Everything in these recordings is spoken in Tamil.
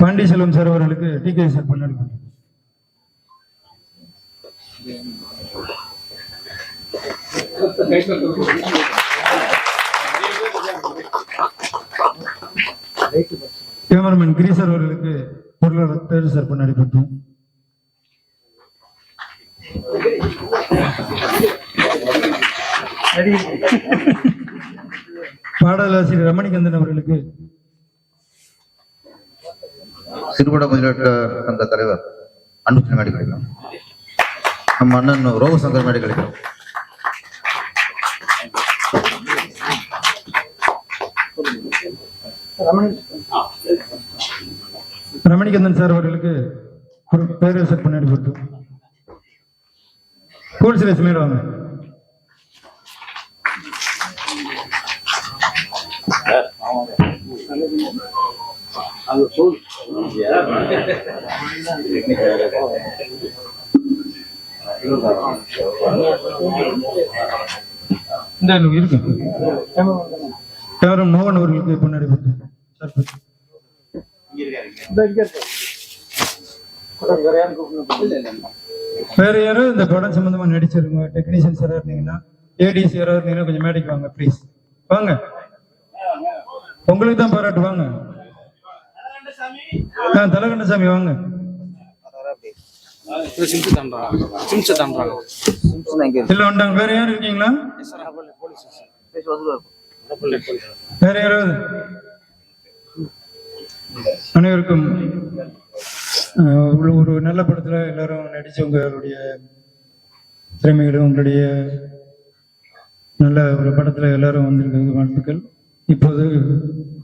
பாண்டியசெல்வம் சார் அவர்களுக்கு டி கே சார் பண்ணி கேமராமேன் கிரி சார் அவர்களுக்கு பொருளாளர் தேர்வு சார் பண்ணி பற்றும் பாடலாசிரியர் ரமணிகந்தன் அவர்களுக்கு சிறுபட முதலீட்டு சங்க தலைவர் அன்புசன் மேடை கிடைக்கும் நம்ம அண்ணன் ரோகசங்கர் மேடை கிடைக்கிறோம் ரமணிகந்தன் சார் அவர்களுக்கு ஒரு பேர் செட் பண்ணி பற்றும் கூல் you. மேல வாங்க இந்த இருக்கு. கேமரா மோகன் அவர்களுக்கு பத்து. வேற யாரும் இந்த படம் சம்பந்தமா நடிச்சிருங்க டெக்னீஷியன்ஸ் யாராவது இருந்தீங்கன்னா ஏடிசி யாராவது இருந்தீங்கன்னா கொஞ்சம் மேடைக்கு வாங்க ப்ளீஸ் வாங்க. உங்களுக்கு தான் பாராட்டு வாங்க. ஆ தலகண்டசாமி வாங்க. சிம்சு தாண்டாங்க சிம்சு இல்ல வந்தாங்க வேற யாரும் இருக்கீங்களா? வேற யாராவது? அனைவருக்கும் ஒரு நல்ல படத்துல எல்லாரும் நடிச்சவங்களுடைய திறமைகளும் உங்களுடைய நல்ல ஒரு படத்துல எல்லாரும் வந்திருக்கிறது வாழ்த்துக்கள். இப்போது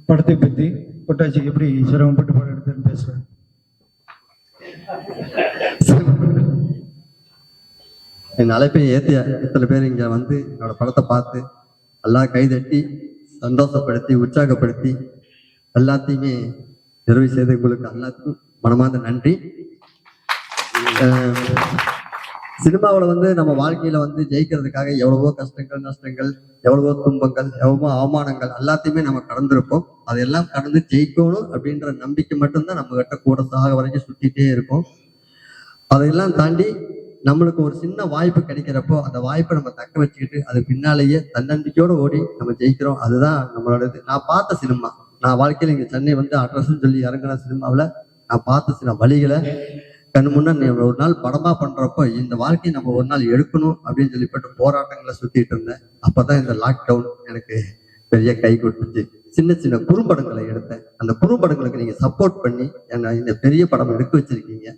படத்தை பத்தி பொட்டாச்சிக்கு எப்படி சிரமப்பட்டு படம் எடுத்தேன்னு பேசுவேன் என் அழைப்பை ஏற்றிய இத்தனை பேர் இங்கே வந்து என்னோட படத்தை பார்த்து எல்லாம் கைதட்டி சந்தோஷப்படுத்தி உற்சாகப்படுத்தி எல்லாத்தையுமே நிறைவு செய்த உங்களுக்கு எல்லாத்துக்கும் மனமார்ந்த நன்றி. சினிமாவில் வந்து நம்ம வாழ்க்கையில வந்து ஜெயிக்கிறதுக்காக எவ்வளவோ கஷ்டங்கள் நஷ்டங்கள் எவ்வளவோ துன்பங்கள் எவ்வளவோ அவமானங்கள் எல்லாத்தையுமே நம்ம கடந்திருப்போம். அதெல்லாம் கடந்து ஜெயிக்கணும் அப்படின்ற நம்பிக்கை மட்டும்தான் நம்ம கிட்ட கூட சாக வரைக்கும் சுற்றிட்டே இருக்கும். அதையெல்லாம் தாண்டி நம்மளுக்கு ஒரு சின்ன வாய்ப்பு கிடைக்கிறப்போ அந்த வாய்ப்பை நம்ம தக்க வச்சுக்கிட்டு அது பின்னாலேயே தன்னம்பிக்கையோடு ஓடி நம்ம ஜெயிக்கிறோம். அதுதான் நம்மளோடது. நான் பார்த்த சினிமா. நான் வாழ்க்கையில் இங்கே சென்னை வந்து அட்ரஸ்ன்னு சொல்லி இறங்கின சினிமாவில் நான் பார்த்த சில வழிகளை கண் முன்னே ஒரு நாள் படமா பண்றப்போ இந்த வாழ்க்கையை நம்ம ஒரு நாள் எடுக்கணும் அப்படின்னு சொல்லிப்பட்டு போராட்டங்களை சுத்திட்டு இருந்தேன். அப்பதான் இந்த லாக்டவுன் எனக்கு பெரிய கை கொடுத்துச்சு. சின்ன சின்ன குறும்படங்களை எடுத்தேன். அந்த குறும்படங்களுக்கு நீங்க சப்போர்ட் பண்ணி என்னை இந்த பெரிய படம் எடுக்க வச்சிருக்கீங்க.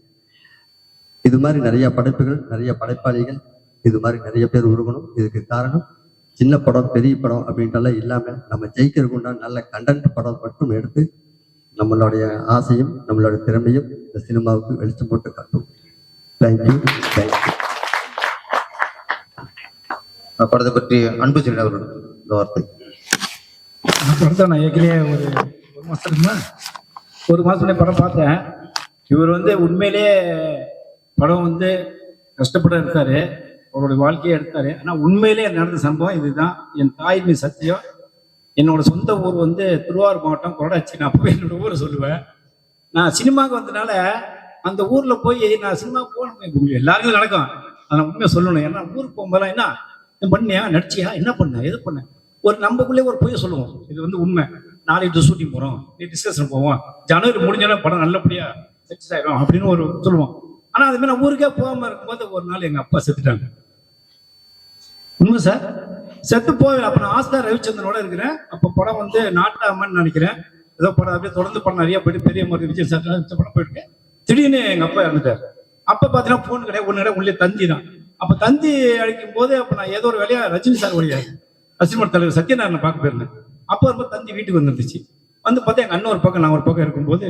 இது மாதிரி நிறைய படைப்புகள் நிறைய படைப்பாளிகள் இது மாதிரி நிறைய பேர் உருகணும். இதுக்கு காரணம் சின்ன படம் பெரிய படம் அப்படின்ட்டுலாம் இல்லாமல் நம்ம ஜெயிக்கிறதுக்கு உண்டான நல்ல கண்டென்ட் படம் மட்டும் எடுத்து நம்மளுடைய ஆசையும் நம்மளுடைய திறமையும் இந்த சினிமாவுக்கு வெளிச்சம் போட்டு காட்டும். தேங்க்யூ தேங்க்யூ படத்தை பற்றி அன்பு செல்வி அவர்கள் இந்த வார்த்தை. நான் படத்தை நான் ஏற்கனவே ஒரு ஒரு மாசத்துக்குமா ஒரு மாசத்துல படம் பார்த்தேன். இவர் வந்து உண்மையிலேயே படம் வந்து கஷ்டப்பட எடுத்தாரு. அவருடைய வாழ்க்கையை எடுத்தாரு. ஆனால் உண்மையிலேயே நடந்த சம்பவம் இதுதான். என் தாய் மீது சத்தியம் என்னோட சொந்த ஊர் வந்து திருவாரூர் மாவட்டம் கொடாச்சி நான் போய் என்னோட ஊரை சொல்லுவேன். நான் சினிமாவுக்கு வந்தனால அந்த ஊர்ல போய் நான் சினிமா போகணும் எல்லாருக்கும் நடக்கும். அதை உண்மையை சொல்லணும். ஏன்னா ஊருக்கு போகும்போதெல்லாம் என்ன? இது பண்ணியா? நடிச்சியா? என்ன பண்ண? எது பண்ண? ஒரு நம்மக்குள்ளே ஒரு பொய்ய சொல்லுவோம். இது வந்து உண்மை. நாளைக்கு ஷூட்டிங் போகிறோம் நீ டிஸ்கஷன் போவோம். ஜனவரி முடிஞ்சாலும் படம் நல்லபடியா சக்ஸஸ் ஆயிரும் அப்படின்னு ஒரு சொல்லுவோம். ஆனால் அதுமாதிரி நான் ஊருக்கே போகாமல் இருக்கும்போது ஒரு நாள் எங்கள் அப்பா செத்துட்டாங்க. உண்மை சார்? செத்து போய் அப்ப நான் ஆஸ்தா ரவிச்சந்திரனோட இருக்கிறேன். அப்ப படம் வந்து நாட்டாமன்னு நினைக்கிறேன். ஏதோ படம் அப்படியே தொடர்ந்து படம் நிறைய போயிட்டு பெரிய மாதிரி விஜய் சார் படம் போயிருக்கேன் திடீர்னு எங்க அப்பா இறந்துட்டார். அப்ப பாத்தீங்கன்னா போன் கிடையாது. ஒண்ணு கிடையாது. உள்ளே தந்தி தான். அப்ப தந்தி அழைக்கும் போது அப்ப நான் ஏதோ ஒரு வேலையா ரஜினி சார் வழியா ரசிமர் தலைவர் சத்யநாராயண பார்க்க போயிருந்தேன். அப்போ வரும்போது தந்தி வீட்டுக்கு வந்துருந்துச்சு. வந்து பார்த்தா எங்க அண்ணன் ஒரு பக்கம் நான் ஒரு பக்கம் இருக்கும்போது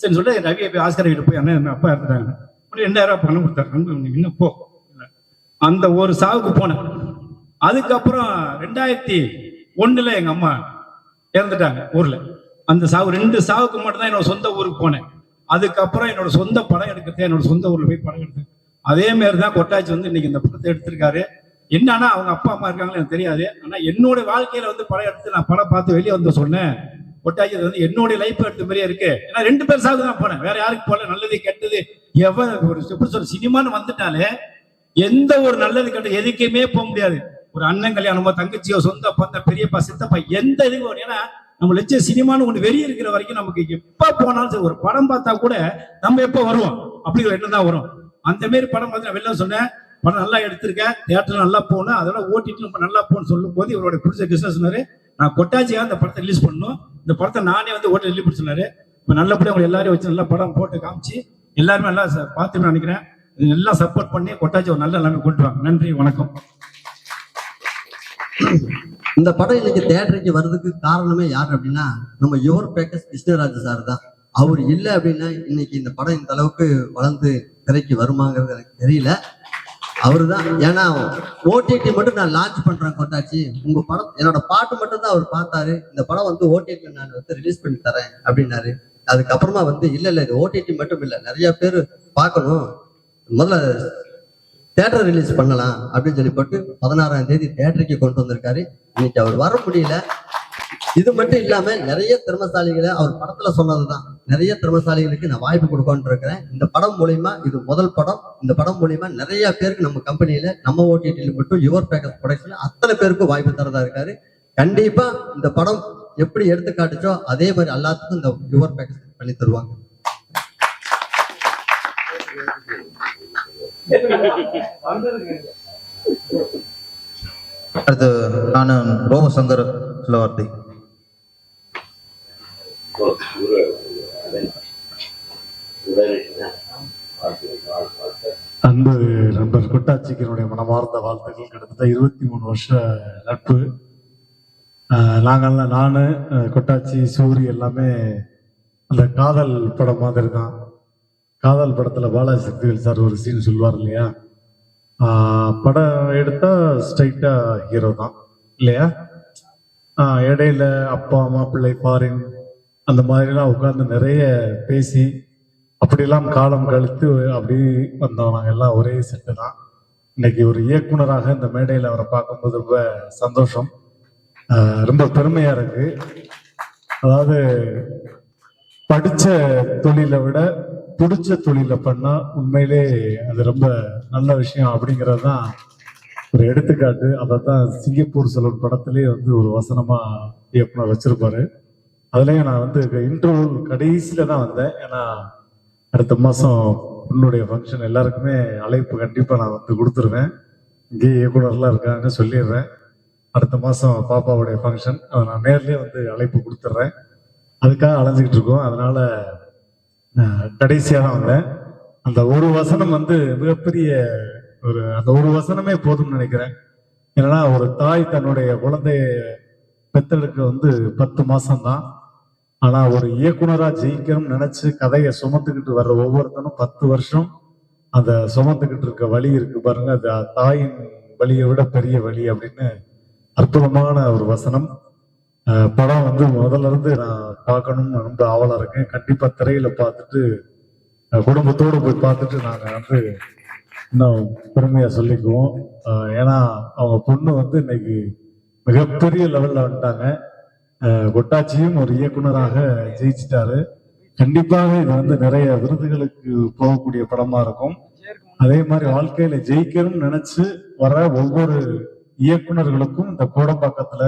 சரி சொல்லிட்டு ரவி போய் ஆஸ்கர் வீட்டு போய் அண்ணன் அப்பா இறந்துட்டாங்க. ஒரு ரெண்டாயிரம் ரூபாய் பணம் கொடுத்தாரு. இன்னும் போ. அந்த ஒரு சாவுக்கு போனேன். அதுக்கப்புறம் ரெண்டாயிரத்தி ஒண்ணுல எங்க அம்மா இறந்துட்டாங்க ஊர்ல. அந்த சாவு ரெண்டு சாவுக்கு மட்டும் தான் என்னோட சொந்த ஊருக்கு போனேன். அதுக்கப்புறம் என்னோட சொந்த படம் எடுக்கிறது என்னோட சொந்த ஊர்ல போய் படம் எடுத்தேன். அதே மாதிரி தான் கொட்டாச்சி வந்து இன்னைக்கு இந்த படத்தை எடுத்திருக்காரு. என்னன்னா அவங்க அப்பா அம்மா இருக்காங்களோ எனக்கு தெரியாது. ஆனா என்னோட வாழ்க்கையில வந்து படம் எடுத்து நான் படம் பார்த்து வெளியே வந்து சொன்னேன். கொட்டாச்சி அது வந்து என்னுடைய லைஃப் எடுத்த மாதிரியே இருக்கு. ஏன்னா ரெண்டு பேர் சாவுக்கு தான் போனேன். வேற யாருக்கு போல நல்லது கெட்டது. எவ்வளவு ஒரு எப்படி சொல்ற சினிமான்னு வந்துட்டாலே எந்த ஒரு நல்லது கெட்டது எதுக்குமே போக முடியாது. ஒரு அண்ணன் கல்யாணமோ தங்கச்சியோ சொந்த பந்த பெரியப்பா சித்தப்பா எந்த இதுவும் ஏன்னா நம்ம லட்சம் சினிமான்னு ஒண்ணு வெளியே இருக்கிற வரைக்கும் நமக்கு எப்ப போனாலும் சரி ஒரு படம் பார்த்தா கூட நம்ம எப்ப வருவோம்? அப்படி எண்ணம் தான் வரும். அந்த மாதிரி படம் பார்த்து நான் வெளில சொன்னேன் படம் நல்லா எடுத்திருக்கேன் தியேட்டர் நல்லா போகணும் அதோட ஓட்டிட்டு நம்ம நல்லா போகணும்னு சொல்லும் போது இவரோட பிடிச்ச கிருஷ்ணா சொன்னாரு நான் கொட்டாச்சியா அந்த படத்தை ரிலீஸ் பண்ணணும். இந்த படத்தை நானே வந்து ஓட்ட ரிலீஸ் பண்ண சொன்னாரு. இப்ப நல்லபடியா உங்களை எல்லாரையும் வச்சு நல்லா படம் போட்டு காமிச்சு எல்லாருமே நல்லா ச- பார்த்துன்னு நினைக்கிறேன். நல்லா எல்லாம் சப்போர்ட் பண்ணி கொட்டாச்சி ஒரு நல்ல எல்லாமே கொண்டு வாங்க. நன்றி வணக்கம். இந்த படம் இன்னைக்கு தேட்டருக்கு வர்றதுக்கு காரணமே யார் அப்படின்னா நம்ம யுவர் பேக்கஸ் கிருஷ்ணராஜ் சார் தான். அவர் இல்லை அப்படின்னா இன்னைக்கு இந்த படம் இந்த அளவுக்கு வளர்ந்து திரைக்கு வருமாங்கிறது எனக்கு தெரியல. அவர் தான் ஏன்னா ஓடிடி மட்டும் நான் லான்ச் பண்றேன் கொண்டாச்சு உங்க படம் என்னோட பாட்டு மட்டும் தான் அவர் பார்த்தாரு. இந்த படம் வந்து ஓடிடி நான் வந்து ரிலீஸ் பண்ணி தரேன் அப்படின்னாரு. அதுக்கப்புறமா வந்து இல்லை இல்லை இது ஓடிடி மட்டும் இல்லை. நிறைய பேர் பார்க்கணும். முதல்ல தேட்டர் ரிலீஸ் பண்ணலாம் அப்படின்னு சொல்லி போட்டு பதினாறாம் தேதி தேட்டருக்கு கொண்டு வந்திருக்காரு. இன்னைக்கு அவர் வர முடியல. இது மட்டும் இல்லாம நிறைய திறமசாலிகளை அவர் படத்துல சொன்னதுதான். நிறைய திறமசாலிகளுக்கு நான் வாய்ப்பு கொடுக்கணும்னு இருக்கிறேன். இந்த படம் மூலியமா இது முதல் படம். இந்த படம் மூலியமா நிறைய பேருக்கு நம்ம கம்பெனியில நம்ம ஓடிடியில மட்டும் யுவர் பேக்கர் ப்ரொடக்ஷன்ல அத்தனை பேருக்கு வாய்ப்பு தரதா இருக்காரு. கண்டிப்பா இந்த படம் எப்படி எடுத்து காட்டுச்சோ அதே மாதிரி எல்லாத்துக்கும் இந்த யுவர் பேக்கஸ் பண்ணி தருவாங்க. அடுத்து நான் ரோமசங்கர் சிலவார்த்தை. அன்பு நண்பர் கொட்டாச்சிக்கு மனமார்ந்த வாழ்த்துக்கள். கிட்டத்தட்ட இருபத்தி மூணு வருஷ நட்பு. ஆஹ் நாங்கெல்லாம் நானு கொட்டாச்சி சூரி எல்லாமே அந்த காதல் படம் மாதிரி தான் காதல் படத்தில் பாலாஜி சக்திவேல் சார் ஒரு சீன் சொல்லுவார் இல்லையா? படம் எடுத்தால் ஸ்ட்ரைட்டாக ஹீரோ தான் இல்லையா? இடையில அப்பா மாப்பிள்ளை ஃபாரின் அந்த மாதிரிலாம் உட்காந்து நிறைய பேசி அப்படிலாம் காலம் கழித்து அப்படி வந்தோம் நாங்கள் எல்லாம் ஒரே செட்டு தான். இன்னைக்கு ஒரு இயக்குனராக இந்த மேடையில் அவரை பார்க்கும்போது ரொம்ப சந்தோஷம். ரொம்ப பெருமையா இருக்கு. அதாவது படித்த தொழிலை விட பிடிச்ச தொழிலை பண்ணா உண்மையிலே அது ரொம்ப நல்ல விஷயம் அப்படிங்கிறது தான் ஒரு எடுத்துக்காட்டு. அதை தான் சிங்கப்பூர் செலவு படத்திலேயே வந்து ஒரு வசனமா இயக்குனர் வச்சிருப்பாரு. அதுலயும் நான் வந்து இன்டர்வல் கடைசியில தான் வந்தேன். ஏன்னா அடுத்த மாசம் உன்னுடைய ஃபங்க்ஷன் எல்லாருக்குமே அழைப்பு கண்டிப்பா நான் வந்து கொடுத்துருவேன். இங்கே இயக்குனர்லாம் இருக்காங்க சொல்லிடுறேன். அடுத்த மாசம் பாப்பாவுடைய ஃபங்க்ஷன் அதை நான் நேர்லயே வந்து அழைப்பு கொடுத்துட்றேன். அதுக்காக அலைஞ்சிக்கிட்டு இருக்கோம். அதனால கடைசியாக தான் வந்தேன். அந்த ஒரு வசனம் வந்து மிகப்பெரிய ஒரு அந்த ஒரு வசனமே போதும்னு நினைக்கிறேன். ஏன்னா ஒரு தாய் தன்னுடைய குழந்தைய பெத்தெடுக்க வந்து பத்து மாசம்தான். ஆனா ஒரு இயக்குனரா ஜெயிக்கணும்னு நினைச்சு கதையை சுமந்துக்கிட்டு வர்ற ஒவ்வொருத்தனும் பத்து வருஷம் அந்த சுமந்துக்கிட்டு இருக்க வழி இருக்கு பாருங்க. அது தாயின் வழியை விட பெரிய வழி அப்படின்னு அற்புதமான ஒரு வசனம். படம் வந்து முதல்ல இருந்து நான் பார்க்கணும்னு ரொம்ப ஆவலா இருக்கேன். கண்டிப்பா திரையில பார்த்துட்டு குடும்பத்தோடு போய் பார்த்துட்டு நாங்கள் வந்து இன்னும் பெருமையா சொல்லிக்குவோம். ஏன்னா அவங்க பொண்ணு வந்து இன்னைக்கு மிகப்பெரிய லெவல்ல வந்துட்டாங்க. கொட்டாச்சியும் ஒரு இயக்குனராக ஜெயிச்சிட்டாரு. கண்டிப்பாக இது வந்து நிறைய விருதுகளுக்கு போகக்கூடிய படமா இருக்கும். அதே மாதிரி வாழ்க்கையில ஜெயிக்கணும்னு நினைச்சு வர ஒவ்வொரு இயக்குனர்களுக்கும் இந்த கோடம்பாக்கத்துல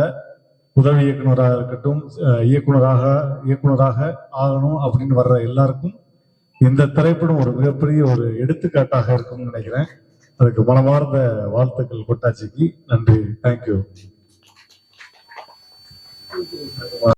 உதவி இயக்குனராக இருக்கட்டும் இயக்குனராக இயக்குனராக ஆகணும் அப்படின்னு வர்ற எல்லாருக்கும் இந்த திரைப்படம் ஒரு மிகப்பெரிய ஒரு எடுத்துக்காட்டாக இருக்கும்னு நினைக்கிறேன். அதுக்கு மனமார்ந்த வாழ்த்துக்கள் கொட்டாச்சிக்கு. நன்றி. தேங்க்யூ